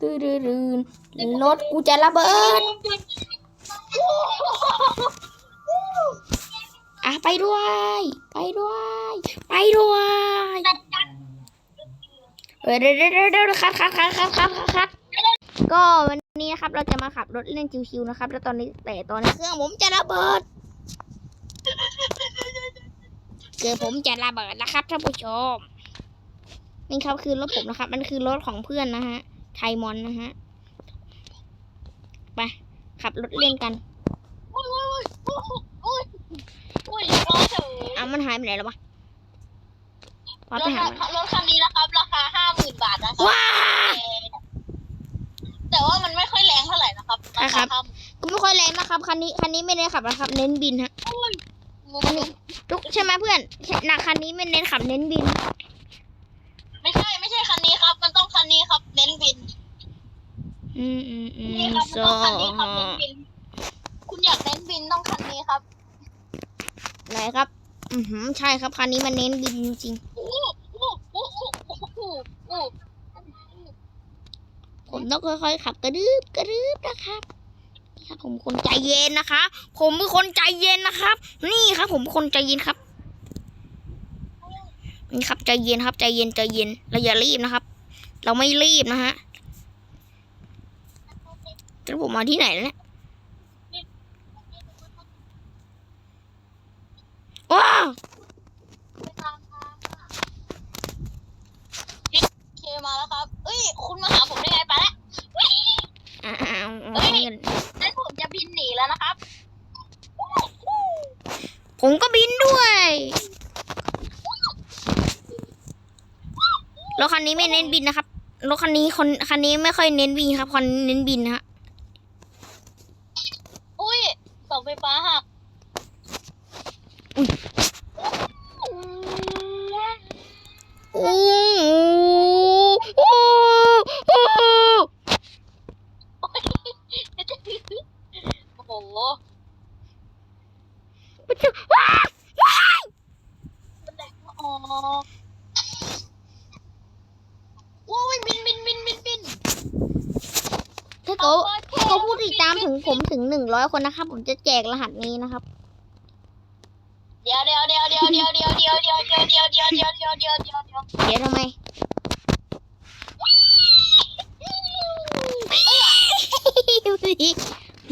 ตื้อดื้อดื้อรถกูจะระเบิด อะไปด้วย ไปด้วย ไปด้วยเดี๋ยวเดี๋ยวเดี๋ยวคัดคัดคัดคัดคัดคัดคัดก็วันนี้นะครับเราจะมาขับรถเล่นชิวๆนะครับ แล้วตอนนี้แต่ตอนนี้เครื่องผมจะระเบิดเกิดผมจะระเบิดนะครับท่านผู้ชมนี่ครับคือรถผมนะครับ มันคือรถของเพื่อนนะฮะ ไทยมอนนะฮะ ไป ขับรถเล่นกันโอ้ยโอ้ยโอ้ยโอ้ยโอ้ยรอเถอะอ้ามันหายไปไหนแล้ววะพอรไปถหาคันมันรถคันนี้นะครับ ราคาห้าหมื่นบาทนะครับว้า แต่ว่ามันไม่ค่อยแรงเท่าไหร่นะครับใช่ครับก็ไม่ค่อยแรงนะครับคันนี้คันนี้ไม่ได้นขับนะครับ เน้นบินฮะคันนี้ทุกใช่ไหมเพื่อนหนักคันนี้ไม่เน้นขับเน้นบิน ไม่ใช่ไม่ใช่คันนี้ครับ มั นต้องคันนี้ครับเน้นบินอืมอืมอืมนี่ครับมันโซต้องคันนี้ครับเน้นบิน คุณอยากเน้นบินต้องคันนี้ครับไหนครับ อือหือใช่ครับคันนี้มันเน้นบินจริงโอ้โหโอ้โหโอ้โหโอ้โหๆผมต้องค่อยๆขับกระดึบกระดึบนะครับนี่ครับ ผมคนใจเย็นนะคะ ผมเป็นคนใจเย็นนะครับ นี่ครับ ผมคนใจเย็นครับ นี่ครับใจเย็นครับใจเย็นใจเย็นเราอย่ารีบนะครับ เราไม่รีบนะฮะแล้วผมมาที่ไหนแล้วเนี่ยว้าวเคมาแล้วครับ เอ้ย คุณมาหาผมได้ไงไปแล้วอ้าวเฮ้ยงั้นผมจะบินหนีแล้วนะครับ ผมก็บินด้วยรถคันนี้ไม่เน้นบินนะครับ รถคันนี้คนคันนี้ไม่ค่อยเน้นวิ่งครับคันเน้นบินนะฮะ อุ้ยเสาไฟฟ้าหัก โอ้โหโอ้โห โอ้โห ว้าวว้าว มันแดงออกโอ้ยบินบินบินบินบิน ถ้าเขาถ้าเขาพูดติดตามถึงผมถึงหนึ่ง ร้อยคนนะครับ ผมจะแจกรหัสนี้นะครับ เดี๋ยวเดี๋ยวเดี๋ยวเดี๋ยวเดี๋ยวเดี๋ยวเดี๋ยวเดี๋ยวเดี๋ยวเดี๋ยวเดี๋ยวเดี๋ยวเดี๋ยวเดี๋ยวเดี๋ยวเดี๋ยวเดี๋ยวทำไม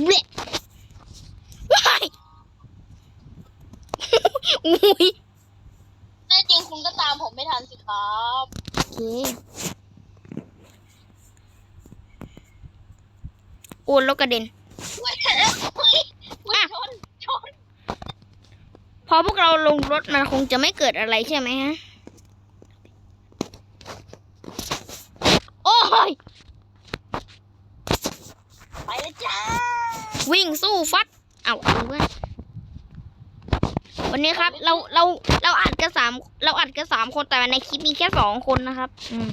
เบลว้ายอุ้ยแน่จริงคุณก็ตามผมไม่ทันสิครับโอเคโอ้แล้วกระเด็น อุ้ยอุ้ยอุ้ยชน ชน พอพวกเราลงรถมันคงจะไม่เกิดอะไรใช่ไหมฮะ โอ้ย ไปเลยจ้า วิ่งสู้ฟัด เอาเอาเว้ยวันนี้ครับ เราเราเราอัดกันสามเราอัดกันสามคนแต่ในคลิปมีแค่สองคนนะครับ อืม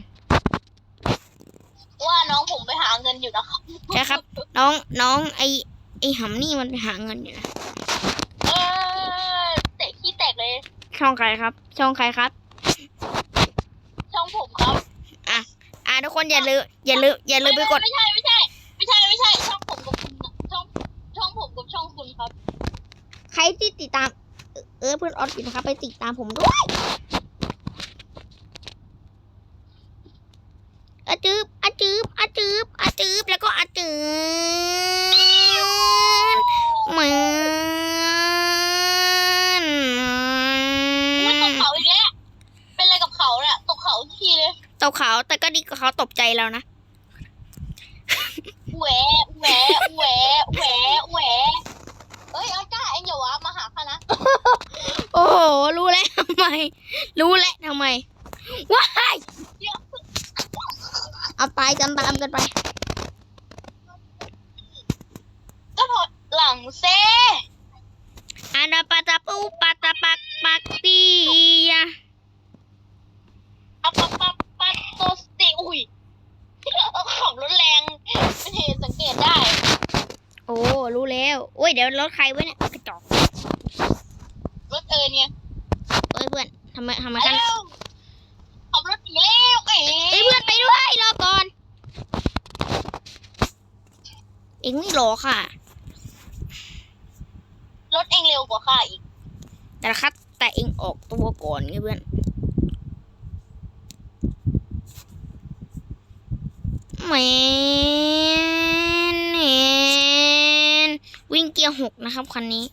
ว่าน้องผมไปหาเงินอยู่นะครับ ใช่ครับ น้องน้องไอ ไอหำนี่มันไปหาเงินอยู่นะเออเตะขี้แตกเลย ช่องใครครับ ช่องใครครับ ช่องผมครับอ่าทุกคนอย่าลืมอย่าลืมอย่าลืมไปกด ไม่ใช่ไม่ใช่ไม่ใช่ไม่ใช่ช่องผมกับคุณน่ะช่องช่องผมกับช่องคุณครับใครที่ติดตาม เออเออเพื่อนออสอยู่นะครับไปติดตามผมด้วยอาจืบอาจืบอาจืบอาจืบแล้วก็อาจืบเหมือน อุ้ยตกเขาอีกแล้ว เป็นอะไรกับเขาเนี่ยตกเขาทุก ทีเลยตบเขา แต่ก็ดีกว่าเขาตบใจเรานะแหวะแหวะแหวะแหวะแหวะเอ้ยอาก้าเอ็งอย่าวะมาหาข้านะ โอ้โห รู้แล้วทำไม รู้แล้วทำไมว้ายเอาตายกันตามกันไป ก็ถอดหลังเซ่ อานาปาตาปูปาตาปักปักปียะ อัปปะปะปะโตสติอุ้ยขับรถแรงไม่เห็นสังเกตได้ โอ้ รู้แล้วโอ้ ยเดี๋ยวรถใครวะเนี่ยกระจอกรถเอิญไงเอ้ยเพื่อนทำไมทำไมไปกันแล้วขับรถหนีแล้วเอ๋เอ้ยเพื่อนไปด้วยรอก่อนองไม่รอค่ะ รถเองเร็วกว่าข้าอีก แต่ละคัดแต่เองออกตัวก่อนไงเพื่อนแมนแมนวิ่งเกียร์หกนะครับคันนี้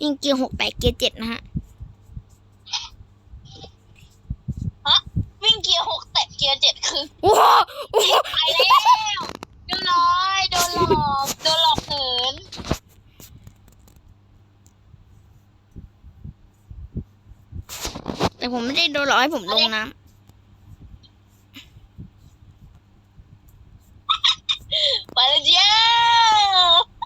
วิ่งเกียร์หกแต่เกียร์เจ็ดนะฮะวิ่งเกียร์หกแตะเกียร์เจ็ดคือโอ้โหโอ้โหไปแล้วเรียบร้อยโดนหลอกโดนหลอกเหินแต่ผมไม่ได้โดนหลอกให้ผมลงน้ไปแล้วจ้าำ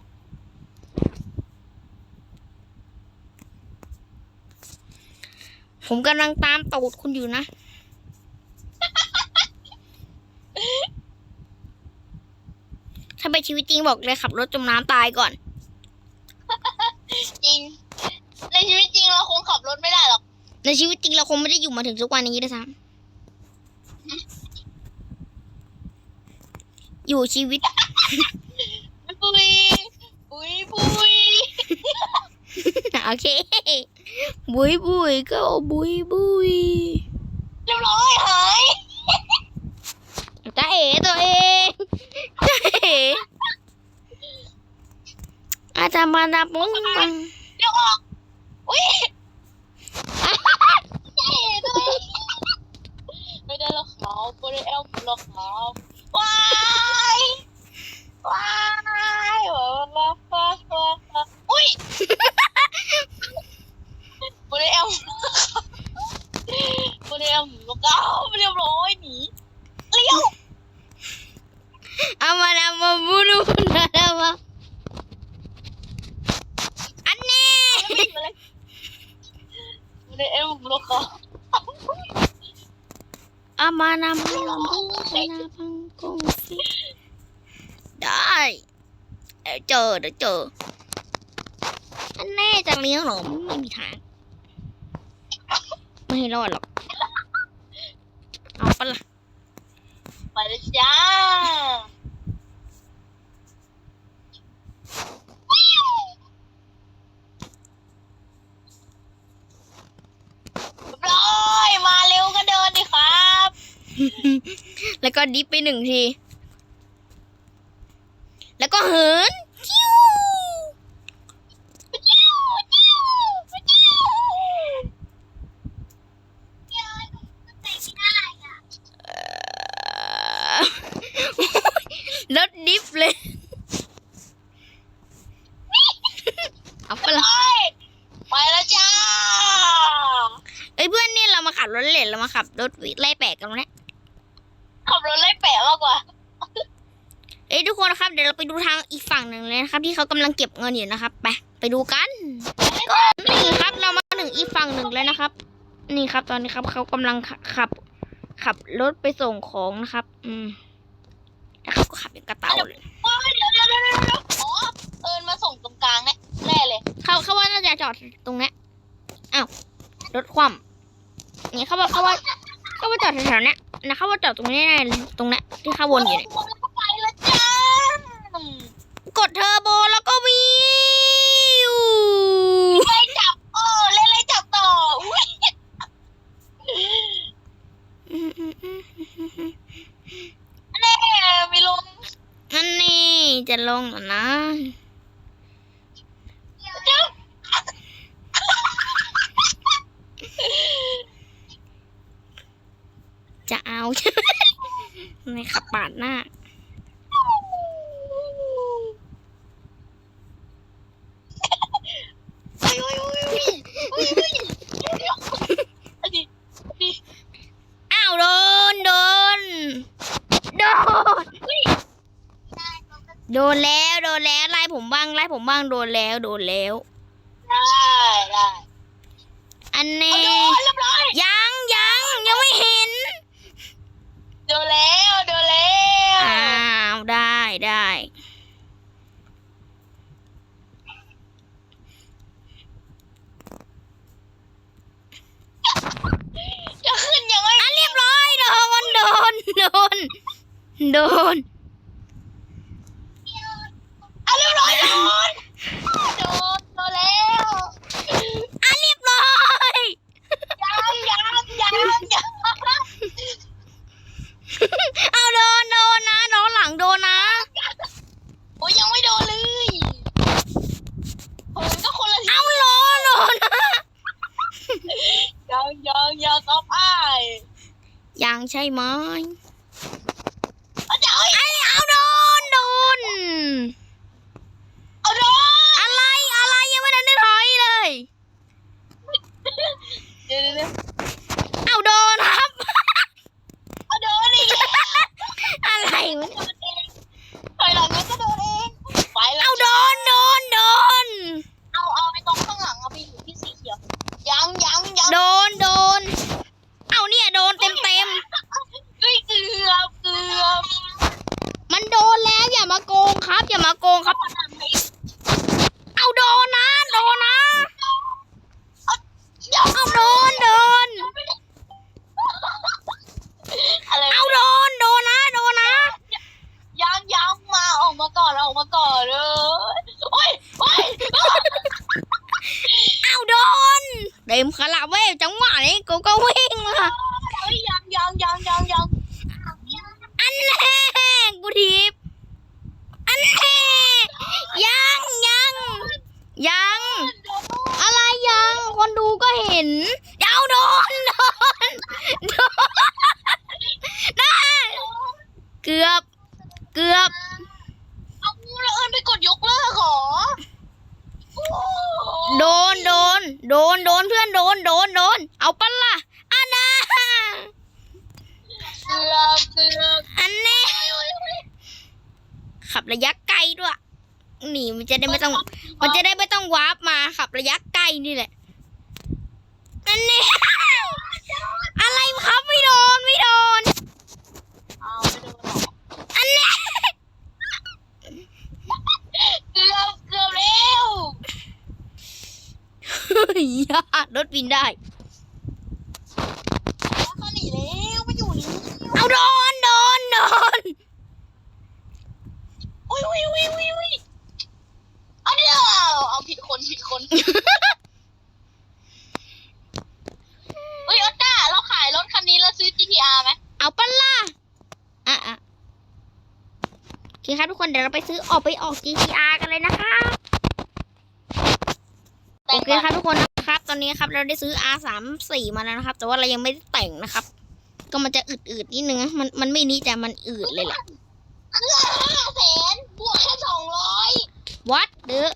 ผมกำลังตามตูดคุณอยู่นะ ถ้าเป็นชีวิตจริงบอกเลยขับรถจมน้ำตายก่อน จริง ในชีวิตจริงเราคงขับรถไม่ได้หรอก ในชีวิตจริงเราคงไม่ได้อยู่มาถึงทุกวันนี้ด้วยซ้ำอยู่ชีวิต ปุยปุยปุยโอเค บุยบุยก็บุยบุยเรียบร้อยหาย จ้าเอ๋ตัวเองจ้าเอ๋อาจารย์มาดาปุ้งปัง เดี๋ยวออกอุ้ยใช่ด้วยไม่ได้หรอกเขาไม่ได้แอลหรอกเขาว้ายว้ายว้าวว้าวว้าวว้าวอุ้ยไม่ได้แอลไม่ได้แอลหรอกเขาไม่เรียบร้อยหนีเลี้ยว อามาดามาบุรุนาดามาอันนี้ ไม่ได้แอลหรอกเขาอามานามาลำบุนาพังกงสิได้เดี๋ยวเจอเดี๋ยวเจออันแน่จะเลี้ยงเหรอไม่มีทาง ไม่ให้รอดหรอก เอาปะล่ะ ไปเลยจ้าร้อยมาเร็วก็เดินดิครับ แล้วก็ดิฟไปหนึ่งที แล้วก็เหินคิวดิฟเลย เอาไปะละ ไปแล้วจ้า เอ้ยเพื่อนนี่เรามาขับรถเล่นเรามาขับรถไล่แปลกกันแล้วเนี่ย ขับรถไล่แปะมากกว่า เอ้ยทุกคนนะครับเดี๋ยวเราไปดูทางอีกฝั่งหนึ่งเลยนะครับ ที่เขากำลังเก็บเงินอยู่นะครับ ไปไปดูกันนี่ครับเรามาถึงอีกฝั่งหนึ่งแล้วนะครับ นี่ครับ ตอนนี้ครับเขากำลังขับ ขับรถไปส่งของนะครับ อืมแล้วเขาก็ขับอย่างกระเต่าเลยเดี๋ยวเดี๋ยวเดี๋ยวเดี๋ยวอ๋อเอิญมาส่งตรงกลางเนี่ยแน่เลยเขาเขาว่าน่าจะจอดตรงเนี้ยอ้าวรถคว่ำนี่เขาบอกเขาว่าเขาว่าจอดแถวๆเนี้ยนะเขาว่าจอดตรงนี้แน่เลยตรงเนี้ยที่เขาวนอยู่เนี่ย ดเทอร์โบแล้วก็วิวไล่จับโอ้เล่นไล่จับต่ออุ้ยแน่มีลมนั่นนี่จะลงแล้วนะ จับ จะเอา ใช่ไหมในขับปาดหน้า อุ้ยอุ้ยอุ้ยอุ้ยอุ้ยอุ้ยเดี๋ยวอันนี้ อ้าวโดนโดนโดนโด นแล้วโดนแล้วไล่ผมบ้างไล่ผมบ้างโดนแล้วโดนแล้ว ได้ได้อันเอานี้โดนเรียบร้อยยังยังยังไม่เห็นโดนแล้วโดนแล้วอ้าวได้ได้จะขึ้นยังไงอะเรียบร้อยโดนโดนโดนโดน โดนโดนโดนแล้วอะเรียบร้อยยังยังยังยังเอาโดนโดนนะน้องหลังโดนนะโอ้ยยังไม่โดนเลยผมก็คนละทีเอาโดนโดนนะยังยังยังก็ไปยังใช่ไหม เอาเดี๋ยว ไอ้เอาโดนโดน เอาโดน อะไรอะไรยังไม่ทันได้ถอยเลย เดี๋ยวเดี๋ยวเดี๋ยว เอาโดนครับ เอาโดนอีกแล้ว อะไรวะ โดนเองถอยหลังแล้วก็โดนเองไปแล้ว เอาโดนโดนโดน เอาเอาไปตรงข้างหลังเอาไปอยู่ที่สีเขียวยังยังยัง โดนโดน เอาเนี่ยโดนเต็มเต็ม เฮ้ยเกือบเกือบ ๆมันโดนแล้วอย่ามาโกงครับ อย่ามาโกงครับ เอาโดนนะโดนนะ เดี๋ยว เอาโดนโดน อะไร เอาโดนโดนนะโดนนะ ยังยังมาออกมาก่อนออกมาก่อนเลยโอ้ยโอ้ย เอาโดนเต็มคาราเวลจังหวะนี้กูก็วิ่งละ เฮ้ยยังยังยังยังยัง อันแน่กูทีบอันแน่ยังยังยัง อะไรยัง คนดูก็เห็นเอาโดนโดนโดนได้เกือบ เกือบ เอาแล้วเอิญไปกดยกเลิกเหรอโอ้ โดนโดน โดน โดนเพื่อนโดน โดน โดน เอาปะล่ะอันน่ะ เกือบเกือบ อันนี้ ขับระยะไกลด้วยหนีมันจะได้ไม่ต้อง มันจะได้ไม่ต้องวาร์ปมาขับระยะไกลนี่แหละอันนี้อะไรครับไม่โดนไม่โดนเอาไม่โดนหรอกอันนี้เกือบเกือบแล้วยารถบินได้เขาหนีแล้วมาอยู่นี่ เอาโดน โดน โดน อุ้ยอุ้ยอุ้ยอุ้ยอุ้ยเอาเดี๋ยวเอาผิดคนผิดคนเฮ้ยออต้าเราขายรถคันนี้แล้วซื้อ GTR ไหม เอาปะล่ะอะอะโอ เคครับทุกคนเดี๋ยวเราไปซื้อออกไปออก GTR กันเลยนะคะแต่โองเคครับทุกคนนะครับ ตอนนี้ครับเราได้ซื้อ R สามสี่มาแล้วนะครับ แต่ว่าเรายังไม่ได้แต่งนะครับ ก็มันจะอืดๆนิดนึงนะมันมันไม่นิดแต่มันอืดเลยแหละเครื่องห้าแสนบวกแค่สองร้อยวัดเด้อ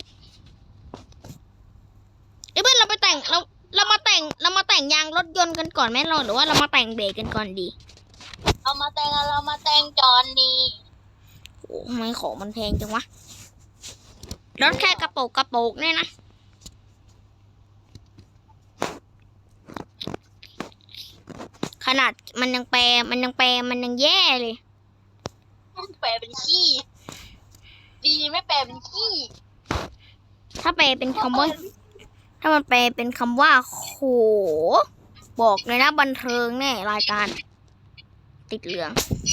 เอ้ยเพื่อนเราไปแต่งเราเรามาแต่งเรามาแต่งยางรถยนต์กันก่อนไหมเราหรือว่าเรามาแต่งเบรกกันก่อนดี เอามาแต่งอะเรามาแต่งจอนนี่โอ้ ทำไมของมันแพงจังวะรถแค่กระโปรงกระโปรงเนี่ยนะขนาดมันยังแปรมันยังแปรมันยังแย่เลย แปลเป็นขี้ ดีไม่แปลเป็นขี้ ถ้าแปลเป็นคำว่า ถ้ามันแปลเป็นคำว่าโหบอกเลยนะบันเทิงแน่รายการ ติดเหลือง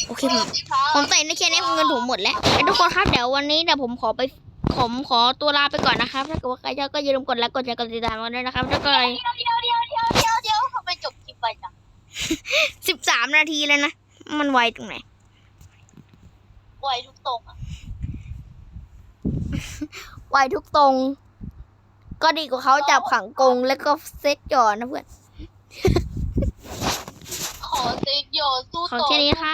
โอเคผมผมแต่งได้แค่นี้เงินผมหมดแล้วไอ้ทุกคนครับเดี๋ยววันนี้เดี๋ยวผมขอไปผมขอตัวลาไปก่อนนะครับถ้าเกิดว่าใครชอบก็อย่าลืมกดไลค์กดแชร์กดติดตามกันด้วยนะครับถ้าเกิดเดี๋ยวเดี๋ยวเดี๋ยวเดี๋ยวเดี๋ยวเดี๋ยวทำไมจบคลิปไปจังสิบสามนาทีเลยนะ มันไวตรงไหนไวทุกตรงอะไวทุกตรง ก็ดีกว่าเขาจับขังกรงแล้วก็เซ็ตจอนะเพื่อนขอเซ็กโยสู้ขอตรงแค่นี้นะคะ